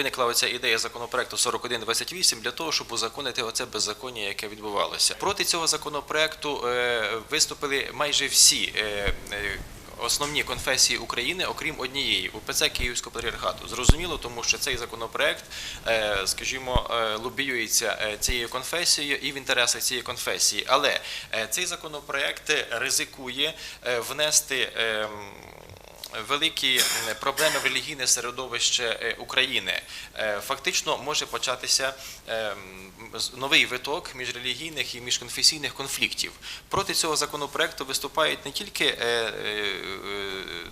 виникла оця ідея законопроекту 4128 для того, щоб узаконити оце беззаконня, яке відбувалося. Проти цього законопроекту е, виступили майже всі. е, е, Основні конфесії України, окрім однієї, УПЦ Київського патріархату. Зрозуміло, тому що цей законопроект, скажімо, лобіюється цією конфесією і в інтересах цієї конфесії. Але цей законопроект ризикує внести. Великі проблеми в релігійне середовище е, України. Е, Фактично може початися е, новий виток міжрелігійних і міжконфесійних конфліктів. Проти цього законопроекту виступають не тільки,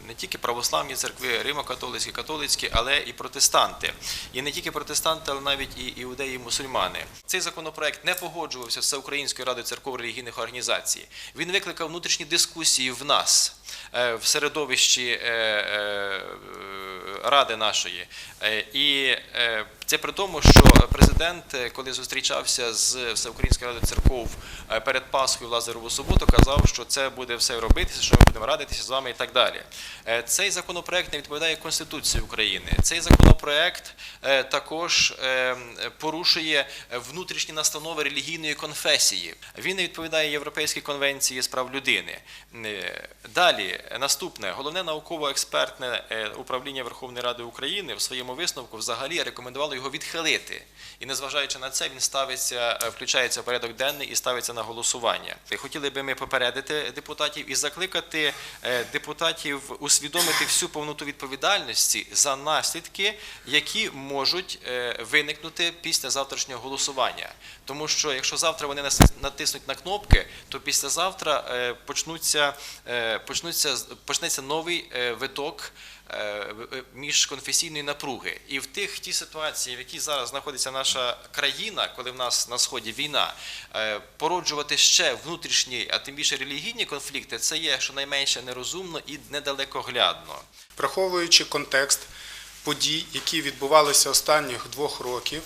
не тільки православні церкви, римо-католицькі, католицькі, але і протестанти. І не тільки протестанти, але навіть і іудеї, і мусульмани. Цей законопроект не погоджувався з Всеукраїнською радою церков релігійних організацій. Він викликав внутрішні дискусії в нас в середовищі ради нашої. Е, І е, це при тому, що президент, е, коли зустрічався з Всеукраїнською радою церков е, перед Пасхою в Лазарову суботу, казав, що це буде все робитися, що ми будемо радитися з вами і так далі. Е, Цей законопроект не відповідає Конституції України. Цей законопроект також порушує внутрішні настанови релігійної конфесії. Він не відповідає Європейській конвенції з прав людини. Далі, наступне, головне науково-експертне управління Верховної Ради України в своєму висновку взагалі рекомендувало його відхилити. І незважаючи на це, він ставиться, е, включається в порядок денний і ставиться на голосування. Хотіли би ми попередити депутатів і закликати е, депутатів усвідомити всю повноту відповідальності за наслідки, які можуть е, виникнути після завтрашнього голосування. Тому що якщо завтра вони натиснуть на кнопки, то післязавтра почнуться, почнуться, почнеться новий виток міжконфесійної напруги. І в тих ті ситуації, в якій зараз знаходиться наша країна, коли в нас на сході війна, е, породжувати ще внутрішні, а тим більше релігійні конфлікти, це є щонайменше нерозумно і недалекоглядно. Враховуючи контекст подій, які відбувалися останніх двох років,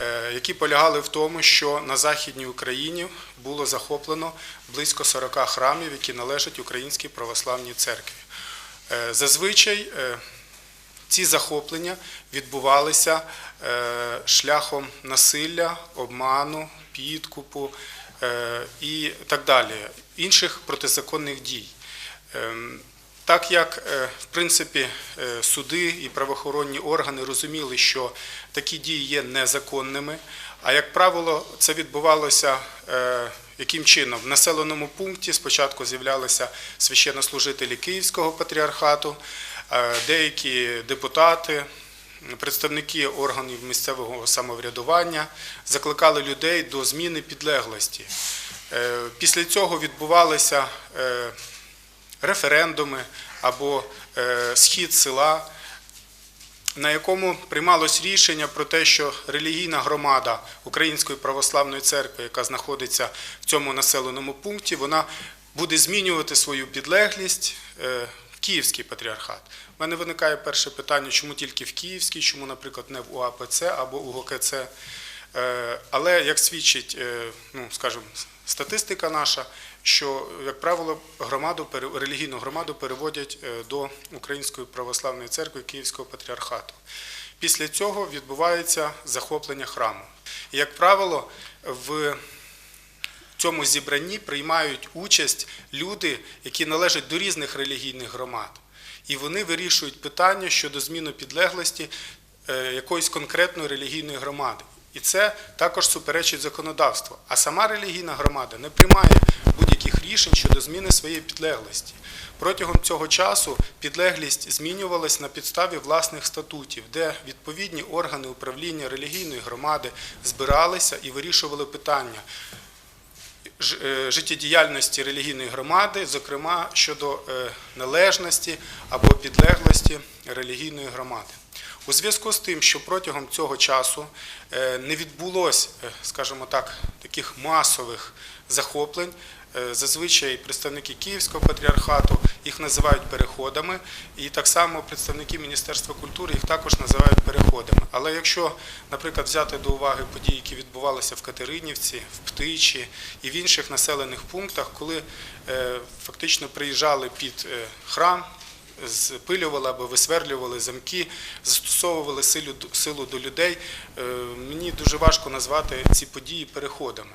е, які полягали в тому, що на Західній Україні було захоплено близько 40 храмів, які належать Українській православній церкві. Е, Зазвичай е, ці захоплення відбувалися е, шляхом насилля, обману, підкупу і так далі, інших протизаконних дій. Ем, Так як в принципі суди і правоохоронні органи розуміли, що такі дії є незаконними, а як правило, це відбувалося яким чином? В населеному пункті спочатку з'являлися священнослужителі Київського патріархату, е, деякі депутати, представники органів місцевого самоврядування закликали людей до зміни підлеглості. Е, Після цього відбувалися е, референдуми або схід села, на якому приймалось рішення про те, що релігійна громада Української православної церкви, яка знаходиться в цьому населеному пункті, вона буде змінювати свою підлеглість е, в Київський патріархат. У мене виникає перше питання, чому тільки в Київський, чому, наприклад, не в УАПЦ або УГКЦ. Е, Але як свідчить, е, ну скажімо, статистика наша, що, як правило, громаду релігійну громаду переводять е, до Української православної церкви Київського патріархату. Після цього відбувається захоплення храму. Як правило, в цьому зібранні приймають участь люди, які належать до різних релігійних громад. І вони вирішують питання щодо зміни підлеглості е, якоїсь конкретної релігійної громади. І це також суперечить законодавству. А сама релігійна громада не приймає будь-яких рішень щодо зміни своєї підлеглості. Протягом цього часу підлеглість змінювалась на підставі власних статутів, де відповідні органи управління релігійної громади збиралися і вирішували питання е, життєдіяльності релігійної громади, зокрема щодо е, належності або підлеглості релігійної громади. У зв'язку з тим, що протягом цього часу е, не відбулось, е, скажімо так, таких масових захоплень, е, зазвичай представники Київського патріархату їх називають переходами, і так само представники Міністерства культури їх також називають переходами. Але якщо, наприклад, взяти до уваги події, які відбувалися в Катеринівці, в Птичі і в інших населених пунктах, коли фактично приїжджали під храм спилювали або висверлювали замки, застосовували силу, до людей. Е, Мені дуже важко назвати ці події переходами.